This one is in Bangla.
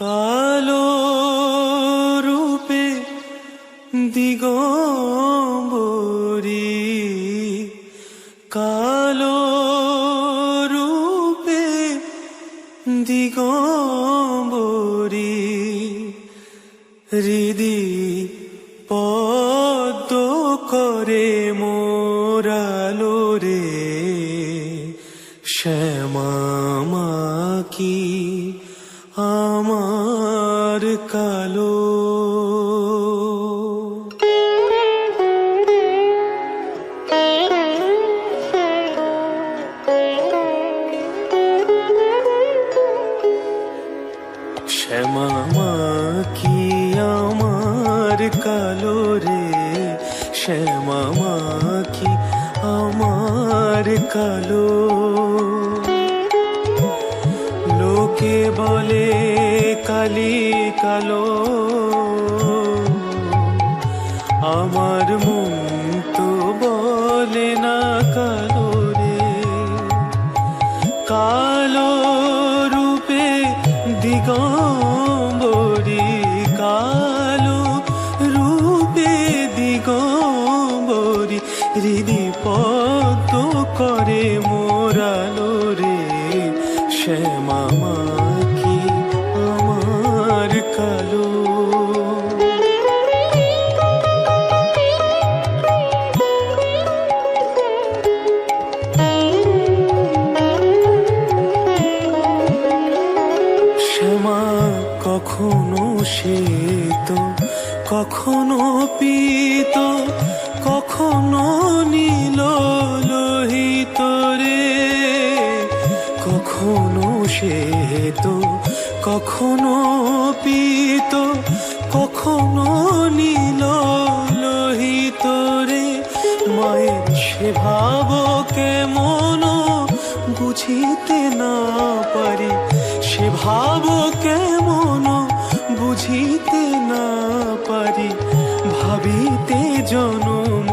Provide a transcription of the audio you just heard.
কালো রূপে দিগম্বরী কালো রূপে দিগম্বরী হৃদি পদ্ম করে মোরালো রে শ্যামা কি আমার কালো। কালো রে? শ্যামা কি আমার কালো? লোকে বলে, কালি কালো। আমার মন তো বলে না কালো রে। কালো রূপে দিগম্বরী, কালো রূপে দিগম্বরী হৃদি পদ্ম করে মোরালো রে। শ্যামা কখনো শ্বেত কখনো পীত, কখনো নীল লোহিত রে। কখনো শ্বেত কখনো পীত, কখনো নীল লোহিত রে। মায়ের সে ভাব কেমন বুঝিতে না পারি, সে কেমন বুঝিতে না পারি ভাবিতে জনম